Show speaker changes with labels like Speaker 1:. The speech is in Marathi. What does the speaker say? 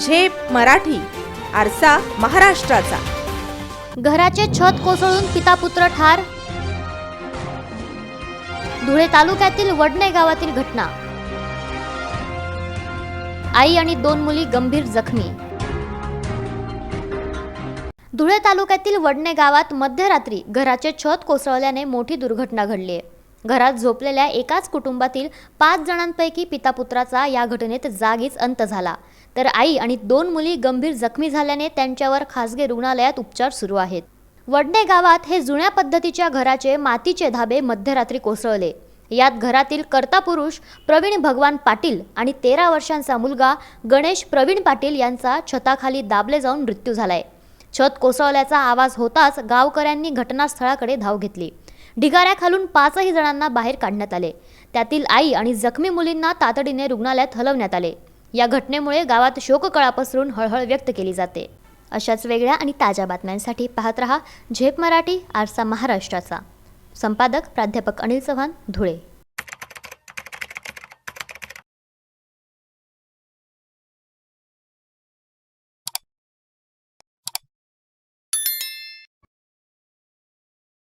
Speaker 1: झेप मराठी आरसा महाराष्ट्राचा.
Speaker 2: घराचे छत कोसळून पिता पुत्र ठार. धुळे तालुक्यातील वडणे गावातील घटना. आई आणि दोन मुली गंभीर जखमी. धुळे तालुक्यातील वडणे गावात मध्यरात्री घराचे छत कोसळल्याने मोठी दुर्घटना घडली. आहे घरात झोपलेल्या एकाच कुटुंबातील पाच जणांपैकी पिता पुत्राचा या घटनेत जागीच अंत झाला. तर आई आणि दोन मुली गंभीर जखमी झाल्याने त्यांच्यावर खासगी रुग्णालयात उपचार सुरू आहेत. वडणे गावात हे जुन्या पद्धतीच्या घराचे मातीचे धाबे मध्यरात्री कोसळले. यात घरातील कर्ता पुरुष प्रवीण भगवान पाटील आणि तेरा वर्षांचा मुलगा गणेश प्रवीण पाटील यांचा छताखाली दाबले जाऊन मृत्यू झालाय. छत कोसळल्याचा आवाज होताच गावकऱ्यांनी घटनास्थळाकडे धाव घेतली. ढिगाऱ्याखालून पाचही जणांना बाहेर काढण्यात आले. त्यातील आई आणि जखमी मुलींना तातडीने रुग्णालयात हलवण्यात आले. या घटनेमुळे गावात शोककळा पसरून हळहळ व्यक्त केली जाते. अशाच वेगळ्या आणि ताज्या बातम्यांसाठी पाहत रहा झेप मराठी आरसा महाराष्ट्राचा. संपादक प्राध्यापक अनिल चव्हाण धुळे.